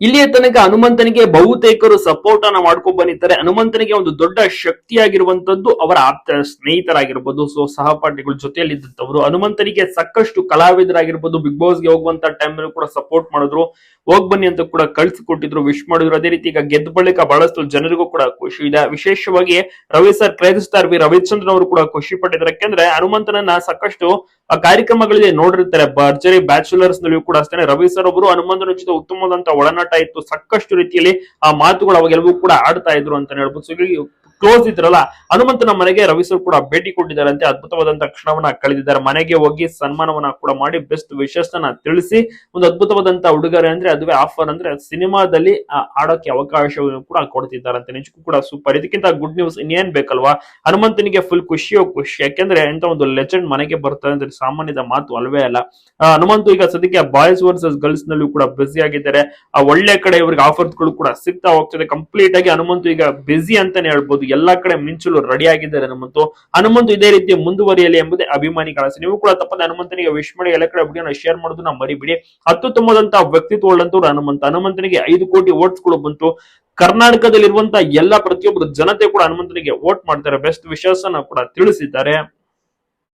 ಇಲ್ಲಿಯ ತನಕ ಹನುಮಂತನಿಗೆ ಬಹುತೇಕರು ಸಪೋರ್ಟ್ ಅನ್ನ ಮಾಡ್ಕೊಂಡ್ ಬಂದಿದ್ದಾರೆ. ಹನುಮಂತನಿಗೆ ಒಂದು ದೊಡ್ಡ ಶಕ್ತಿಯಾಗಿರುವಂತದ್ದು ಅವರ ಆಪ್ತ ಸ್ನೇಹಿತರಾಗಿರ್ಬೋದು. ಸೊ ಸಹಪಾಠಿಗಳ ಜೊತೆಯಲ್ಲಿ ಇದ್ದಂತವ್ರು ಹನುಮಂತನಿಗೆ ಸಾಕಷ್ಟು ಕಲಾವಿದರಾಗಿರ್ಬೋದು. ಬಿಗ್ ಬಾಸ್ಗೆ ಹೋಗುವಂತ ಟೈಮ್ ಕೂಡ ಸಪೋರ್ಟ್ ಮಾಡಿದ್ರು. ಹೋಗ್ ಬನ್ನಿ ಅಂತ ಕೂಡ ಕಳ್ಸಿಕೊಟ್ಟಿದ್ರು. ವಿಶ್ ಮಾಡಿದ್ರು. ಅದೇ ರೀತಿ ಈಗ ಗೆದ್ದ ಬಳಿಕ ಬಹಳಷ್ಟು ಜನರಿಗೂ ಕೂಡ ಖುಷಿ ಇದೆ. ವಿಶೇಷವಾಗಿ Ravi sir crazy star V Ravichandran ಅವರು ಕೂಡ ಖುಷಿ ಪಟ್ಟಿದ್ದಾರೆ. ಯಾಕೆಂದ್ರೆ ಹನುಮಂತನನ್ನ ಸಾಕಷ್ಟು ಆ ಕಾರ್ಯಕ್ರಮಗಳಲ್ಲಿ ನೋಡಿರ್ತಾರೆ. ಭರ್ಜರಿ ಬ್ಯಾಚುಲರ್ಸ್ನಲ್ಲಿ ಕೂಡ ಅಷ್ಟೇ ರವಿ ಸರ್ ಒಬ್ರು ಹನುಮಂತನ ಜೊತೆ ಉತ್ತಮವಾದಂತಹ ಒಳನಾಟ ಇತ್ತು. ಸಾಕಷ್ಟು ರೀತಿಯಲ್ಲಿ ಆ ಮಾತುಗಳು ಅವಾಗೆಲ್ಲವೂ ಕೂಡ ಆಡ್ತಾ ಇದ್ರು ಅಂತ ಹೇಳ್ಬೋದು. ಕ್ಲೋಸ್ ಇದ್ರಲ್ಲ, ಹನುಮಂತನ ಮನೆಗೆ ರವಿ ಸರ್ ಕೂಡ ಭೇಟಿ ಕೊಟ್ಟಿದ್ದಾರಂತೆ. ಅದ್ಭುತವಾದಂತ ಕ್ಷಣವನ್ನ ಕಳೆದಿದ್ದಾರೆ. ಮನೆಗೆ ಹೋಗಿ ಸನ್ಮಾನವನ್ನ ಕೂಡ ಮಾಡಿ ಬೆಸ್ಟ್ ವಿಶಸ್ನ ತಿಳಿಸಿ, ಒಂದು ಅದ್ಭುತವಾದಂತ ಉಡುಗೊರೆ ಅಂದ್ರೆ ಅದುವೇ ಆಫರ್ ಅಂದ್ರೆ ಸಿನಿಮಾದಲ್ಲಿ ಆಡೋಕೆ ಅವಕಾಶವನ್ನು ಕೂಡ ಕೊಡ್ತಿದ್ದಾರಂತೆ. ನಿಜಕ್ಕೂ ಕೂಡ ಸೂಪರ್. ಇದಕ್ಕಿಂತ ಗುಡ್ ನ್ಯೂಸ್ ಇನ್ನೇನ್ ಬೇಕಲ್ವಾ? ಹನುಮಂತನಿಗೆ ಫುಲ್ ಖುಷಿಯೋ ಖುಷಿ. ಯಾಕೆಂದ್ರೆ ಎಂತ ಒಂದು ಲೆಜೆಂಡ್ ಮನೆಗೆ ಬರ್ತಾರೆ ಅಂದ್ರೆ ಸಾಮಾನ್ಯದ ಮಾತು ಅಲ್ವೇ ಅಲ್ಲ. ಹನುಮಂತು ಈಗ ಸದ್ಯಕ್ಕೆ ಬಾಯ್ಸ್ ವರ್ಸಸ್ ಗರ್ಲ್ಸ್ ನಲ್ಲೂ ಕೂಡ ಬ್ಯುಸಿ ಆಗಿದ್ದಾರೆ. ಆ, ಒಳ್ಳೆ ಕಡೆ ಇವ್ರಿಗೆ ಆಫರ್ಸ್ಗಳು ಕೂಡ ಸಿಗ್ತಾ ಹೋಗ್ತದೆ. ಕಂಪ್ಲೀಟ್ ಆಗಿ ಹನುಮಂತು ಈಗ ಬ್ಯುಸಿ ಅಂತಾನೆ ಹೇಳ್ಬೋದು. ಎಲ್ಲಾ ಕಡೆ ಮಿಂಚಲು ರೆಡಿ ಆಗಿದ್ದಾರೆ ಹನುಮಂತು. ಹನುಮಂತು ಇದೇ ರೀತಿ ಮುಂದುವರಿಯಲಿ ಎಂಬುದೇ ಅಭಿಮಾನಿಗಳ ಆಸೆ ನೀವು ಕೂಡ ತಪ್ಪದೆ ಹನುಮಂತನಿಗೆ ವಿಶ್ ಮಾಡಿ, ಎಲ್ಲ ಕಡೆ ವಿಡಿಯೋನ ಶೇರ್ ಮಾಡೋದನ್ನ ಮರಿಬಿಡಿ. ಅತ್ಯುತ್ತಮದಂತಹ ವ್ಯಕ್ತಿತ್ವ ಉಳ್ಳಂತವ್ರು ಹನುಮಂತ. ಹನುಮಂತನಿಗೆ ಐದು ಕೋಟಿ ವೋಟ್ಸ್ಗಳು ಗಳು ಬಂತು. ಕರ್ನಾಟಕದಲ್ಲಿರುವಂತಹ ಎಲ್ಲ ಪ್ರತಿಯೊಬ್ಬರು ಜನತೆ ಕೂಡ ಹನುಮಂತನಿಗೆ ವೋಟ್ ಮಾಡ್ತಾರೆ. ಬೆಸ್ಟ್ ವಿಶಸ್ ಅನ್ನ ಕೂಡ ತಿಳಿಸಿದ್ದಾರೆ.